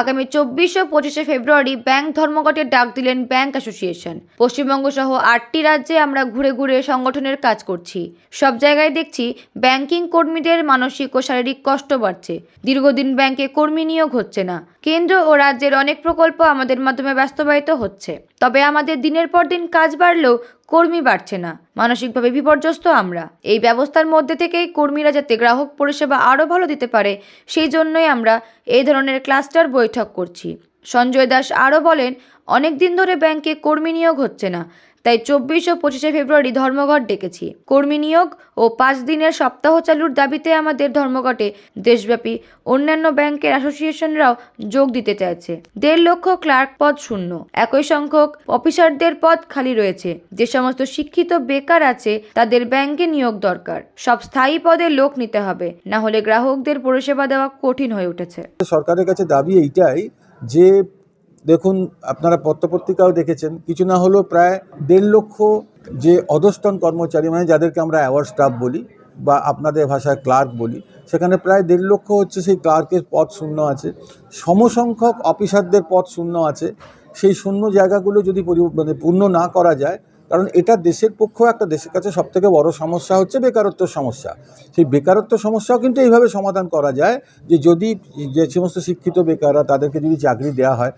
আগামী চব্বিশ ও পঁচিশে ফেব্রুয়ারি ব্যাংক ধর্মঘটের ডাক দিলেন ব্যাংক অ্যাসোসিয়েশন। পশ্চিমবঙ্গ সহ আটটি রাজ্যে আমরা ঘুরে ঘুরে সংগঠনের কাজ করছি। সব জায়গায় দেখছি ব্যাংকিং কর্মীদের মানসিক ও শারীরিক কষ্ট বাড়ছে। দীর্ঘদিন ব্যাংকে কর্মী নিয়োগ হচ্ছে না। কেন্দ্র ও রাজ্যের অনেক প্রকল্প আমাদের মাধ্যমে বাস্তবায়িত হচ্ছে। তবে আমাদের দিনের পর দিন কাজ বাড়লেও কর্মী বাড়ছে না। মানসিকভাবে বিপর্যস্ত আমরা। এই ব্যবস্থার মধ্যে থেকেই কর্মীরা যাতে গ্রাহক পরিষেবা আরও ভালো দিতে পারে, সেই জন্যই আমরা এই ধরনের ক্লাস্টার বৈঠক করছি। সঞ্জয় দাস আরও বলেন, অনেক দিন ধরে ব্যাংকে কর্মী নিয়োগ হচ্ছে না। তাই চব্বিশ ও পঁচিশে ফেব্রুয়ারি ধর্মঘট ডেকেছি। কর্মী নিয়োগ ও পাঁচ দিনের সপ্তাহ চালুর দাবিতে আমাদের ধর্মঘটে দেশব্যাপী অন্যান্য ব্যাংকের অ্যাসোসিয়েশনরাও যোগ দিতে চাইছে। দেড় লক্ষ ক্লার্ক পদ শূন্য। একই সংখ্যক অফিসারদের পদ খালি রয়েছে। যে সমস্ত শিক্ষিত বেকার আছে, তাদের ব্যাংকে নিয়োগ দরকার। সব স্থায়ী পদে লোক নিতে হবে। না হলে গ্রাহকদের পরিষেবা দেওয়া কঠিন হয়ে উঠেছে। সরকারের কাছে দাবি এইটাই যে দেখুন, আপনারা পত্রপত্রিকাও দেখেছেন। কিছু না হলেও প্রায় দেড় লক্ষ যে অধস্তন কর্মচারী মানে যাদেরকে আমরা অ্যাওয়ার্ড স্টাফ বলি বা আপনাদের ভাষায় ক্লার্ক বলি, সেখানে প্রায় দেড় লক্ষ হচ্ছে সেই ক্লার্কের পদ শূন্য আছে। সমসংখ্যক অফিসারদের পদ শূন্য আছে। সেই শূন্য জায়গাগুলো যদি মানে পূর্ণ না করা যায়, কারণ এটা দেশের পক্ষেও একটা দেশের কাছে সবথেকে বড় সমস্যা হচ্ছে বেকারত্ব সমস্যা। সেই বেকারত্ব সমস্যাও কিন্তু এইভাবে সমাধান করা যায় যে যদি যে সমস্ত শিক্ষিত বেকাররা তাদেরকে যদি চাকরি দেওয়া হয়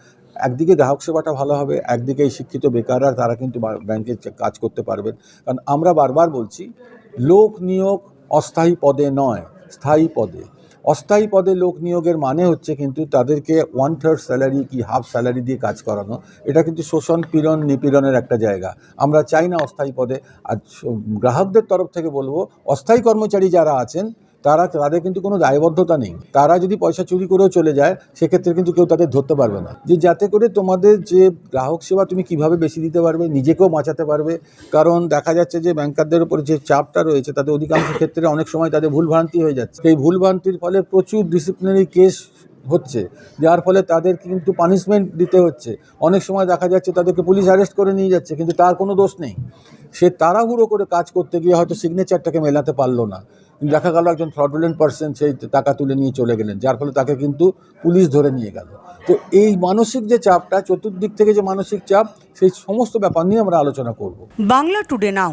একদিকে গ্রাহক সেবাটা ভালো হবে একদিকে এই শিক্ষিত বেকাররা, তারা কিন্তু ব্যাংকে কাজ করতে পারবেন। কারণ আমরা বারবার বলছি, লোক নিয়োগ অস্থায়ী পদে নয়, স্থায়ী পদে। অস্থায়ী পদে লোক নিয়োগের মানে হচ্ছে কিন্তু তাদেরকে ওয়ান থার্ড স্যালারি কি হাফ স্যালারি দিয়ে কাজ করানো। এটা কিন্তু শোষণ, পীড়ন, নিপীড়নের একটা জায়গা। আমরা চাই না অস্থায়ী পদে। আর গ্রাহকদের তরফ থেকে বলব, অস্থায়ী কর্মচারী যারা আছেন তারা, তাদের কিন্তু কোনো দায়বদ্ধতা নেই। তারা যদি পয়সা চুরি করেও চলে যায়, সেক্ষেত্রে কিন্তু কেউ তাদের ধরতে পারবে না। যে যাতে করে তোমাদের যে গ্রাহক সেবা, তুমি কীভাবে বেশি দিতে পারবে, নিজেকেও বাঁচাতে পারবে। কারণ দেখা যাচ্ছে যে ব্যাংকারদের উপরে যে চাপটা রয়েছে, তাদের অধিকাংশ ক্ষেত্রে অনেক সময় তাদের ভুলভ্রান্তি হয়ে যাচ্ছে। সেই ভুলভ্রান্তির ফলে প্রচুর ডিসিপ্লিনারি কেস হচ্ছে। যার ফলে তাদের কিন্তু পানিশমেন্ট দিতে হচ্ছে। অনেক সময় দেখা যাচ্ছে তাদেরকে পুলিশ অ্যারেস্ট করে নিয়ে যাচ্ছে, কিন্তু তার কোনো দোষ নেই। সে তাড়াহুড়ো করে কাজ করতে গিয়ে হয়তো সিগনেচারটাকে মেলাতে পারল না। দেখা গেল একজন ফ্রডুলেন্ট পার্সন সেই টাকা তুলে নিয়ে চলে গেলেন, যার ফলে তাকে কিন্তু পুলিশ ধরে নিয়ে গেল। তো এই মানসিক যে চাপটা, চতুর্দিক থেকে যে মানসিক চাপ, সেই সমস্ত ব্যাপার নিয়ে আমরা আলোচনা করব। বাংলা টুডে নাও